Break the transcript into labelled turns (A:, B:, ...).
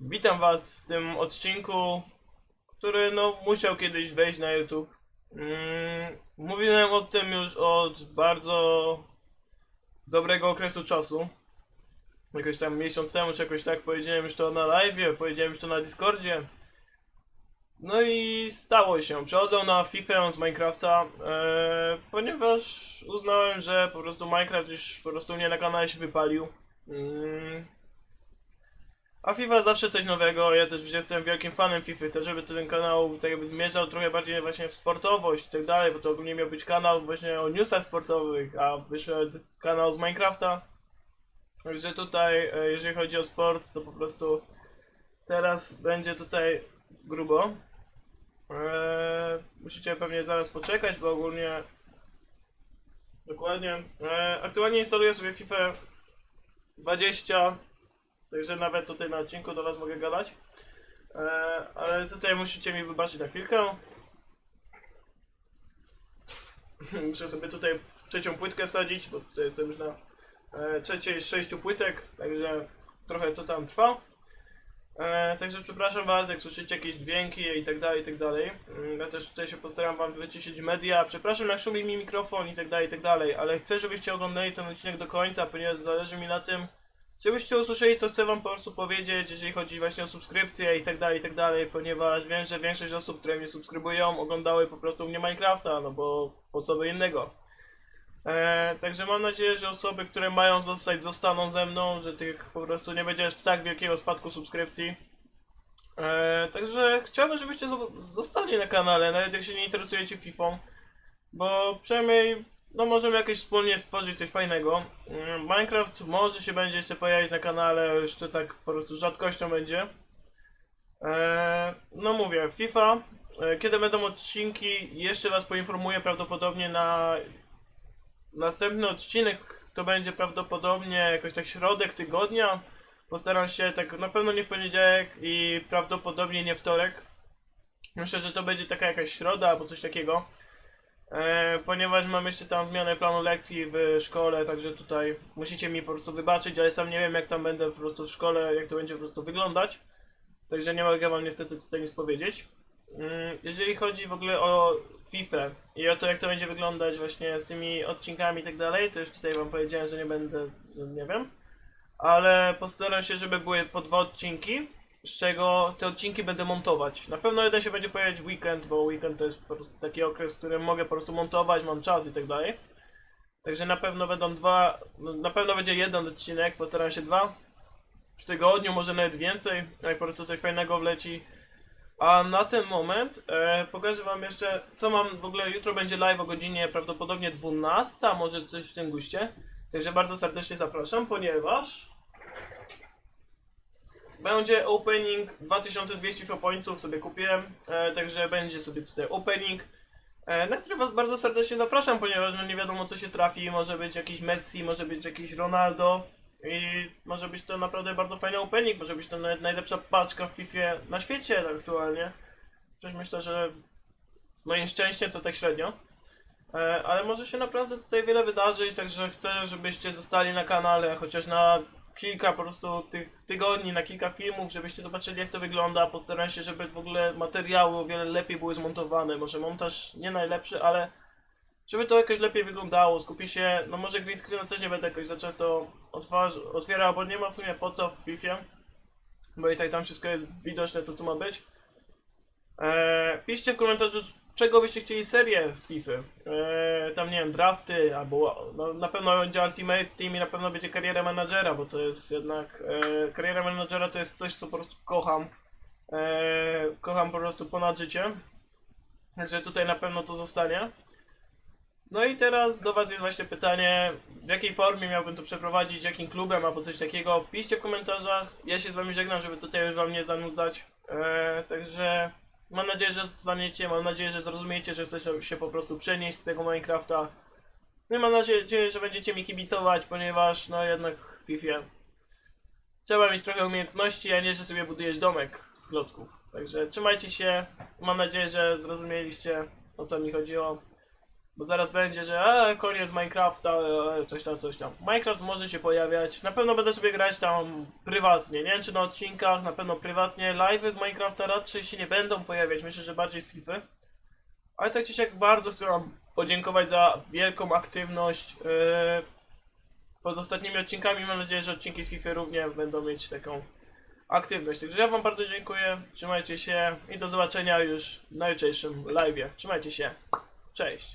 A: Witam Was w tym odcinku, który no musiał kiedyś wejść na YouTube. Mm, mówiłem o tym już od bardzo dobrego okresu czasu. Jakoś tam miesiąc temu, czy jakoś tak powiedziałem już to na live, powiedziałem już to na Discordzie. No i stało się. Przechodzę na FIFA z Minecrafta, e, ponieważ uznałem, że po prostu Minecraft już po prostu mnie na kanale się wypalił. Mm, a FIFA zawsze coś nowego, ja też jestem wielkim fanem FIFA, chcę, żeby ten kanał tak jakby zmierzał trochę bardziej właśnie w sportowość i tak dalej, bo to ogólnie miał być kanał właśnie o newsach sportowych, a wyszedł kanał z Minecrafta. Także tutaj, e, jeżeli chodzi o sport, to po prostu teraz będzie tutaj grubo. Eee, musicie pewnie zaraz poczekać, bo ogólnie dokładnie. Eee, aktualnie instaluję sobie FIFA 20 Także nawet tutaj na odcinku do Was mogę gadać. E, ale tutaj musicie mi wybaczyć na chwilkę. Muszę sobie tutaj trzecią płytkę wsadzić, bo tutaj jestem już na e, trzeciej z sześciu płytek, także trochę to tam trwa. E, także przepraszam Was, jak słyszycie jakieś dźwięki i tak dalej, i tak dalej. Mm, Ja też tutaj się postaram Wam wyciszyć media. Przepraszam, jak szumi mi mikrofon i tak dalej, i tak dalej, ale chcę, żebyście oglądali ten odcinek do końca, ponieważ zależy mi na tym, Żebyście usłyszeli, co chcę wam po prostu powiedzieć, jeżeli chodzi właśnie o subskrypcję i tak dalej, i tak dalej, ponieważ wiem, że większość osób, które mnie subskrybują, oglądały po prostu mnie Minecrafta, no bo po co by innego. E, także mam nadzieję, że osoby, które mają zostać, zostaną ze mną, że tych po prostu nie będzie aż tak wielkiego spadku subskrypcji. E, także chciałbym, żebyście zo- zostali na kanale, nawet jak się nie interesujecie FIFA, bo przynajmniej no możemy jakoś wspólnie stworzyć coś fajnego. Mm, Minecraft może się będzie jeszcze pojawić na kanale, jeszcze tak po prostu rzadkością będzie. Eee, no mówię, FIFA. E, Kiedy będą odcinki, jeszcze was poinformuję prawdopodobnie na następny odcinek. To będzie prawdopodobnie jakoś tak środek tygodnia. Postaram się tak na pewno nie w poniedziałek i prawdopodobnie nie wtorek. Myślę, że to będzie taka jakaś środa albo coś takiego. E, ponieważ mam jeszcze tam zmianę planu lekcji w szkole, także tutaj musicie mi po prostu wybaczyć, ale sam nie wiem jak tam będę po prostu w szkole, jak to będzie po prostu wyglądać. Także nie mogę wam niestety tutaj nic powiedzieć. Mm, Jeżeli chodzi w ogóle o FIFA i o to jak to będzie wyglądać właśnie z tymi odcinkami i tak dalej, to już tutaj wam powiedziałem, że nie będę, że nie wiem. Ale postaram się, żeby były po dwa odcinki, z czego te odcinki będę montować. Na pewno jeden się będzie pojawiać w weekend, bo weekend to jest po prostu taki okres, w którym mogę po prostu montować, mam czas i tak dalej. Także na pewno będą dwa, no, na pewno będzie jeden odcinek, postaram się dwa. W tygodniu, może nawet więcej, jak po prostu coś fajnego wleci. A na ten moment e, pokażę wam jeszcze, co mam, w ogóle jutro będzie live o godzinie prawdopodobnie 12, a może coś w tym guście. Także bardzo serdecznie zapraszam, ponieważ będzie opening 2200 pointsów sobie kupiłem, e, także będzie sobie tutaj opening, e, na który was bardzo serdecznie zapraszam, ponieważ no nie wiadomo co się trafi, może być jakiś Messi, może być jakiś Ronaldo i może być to naprawdę bardzo fajny opening, może być to nawet najlepsza paczka w FIFA na świecie aktualnie. Przecież myślę, że moim szczęściem to tak średnio. E, Ale może się naprawdę tutaj wiele wydarzyć, także chcę, żebyście zostali na kanale, chociaż na kilka po prostu tych tygodni, na kilka filmów, żebyście zobaczyli jak to wygląda. Postaram się, żeby w ogóle materiały o wiele lepiej były zmontowane. Może montaż nie najlepszy, ale żeby to jakoś lepiej wyglądało. Skupię się, no może green screena też nie będę jakoś za często otwierał, bo nie ma w sumie po co w FIFA. Bo i tak tam wszystko jest widoczne, to co ma być. Eee, piszcie w komentarzu, czego byście chcieli serię z FIFA. Eee, tam nie wiem, drafty, albo no, na pewno będzie Ultimate Team i na pewno będzie kariera menadżera, bo to jest jednak e, kariera menadżera to jest coś, co po prostu kocham. Eee, kocham po prostu ponad życie. Także tutaj na pewno to zostanie. No i teraz do Was jest właśnie pytanie, w jakiej formie miałbym to przeprowadzić, jakim klubem albo coś takiego. Piszcie w komentarzach. Ja się z Wami żegnam, żeby tutaj już Wam nie zanudzać. Eee, także mam nadzieję, że zostaniecie, mam nadzieję, że zrozumiecie, że chcę się po prostu przenieść z tego Minecrafta. No i mam nadzieję, że będziecie mi kibicować, ponieważ no jednak w FIFA trzeba mieć trochę umiejętności, a nie, że sobie budujesz domek z klocków. Także trzymajcie się. Mam nadzieję, że zrozumieliście o co mi chodziło. Bo zaraz będzie, że e, koniec Minecrafta, e, coś tam, coś tam. Minecraft może się pojawiać. Na pewno będę sobie grać tam prywatnie. Nie wiem czy na odcinkach, na pewno prywatnie. Live'y z Minecrafta raczej się nie będą pojawiać. Myślę, że bardziej z FIFA. Ale tak czy siak bardzo chcę wam podziękować za wielką aktywność. e, pod ostatnimi odcinkami mam nadzieję, że odcinki z FIFA również będą mieć taką aktywność. Także ja wam bardzo dziękuję. Trzymajcie się i do zobaczenia już na jutrzejszym live'ie. Trzymajcie się. Cześć.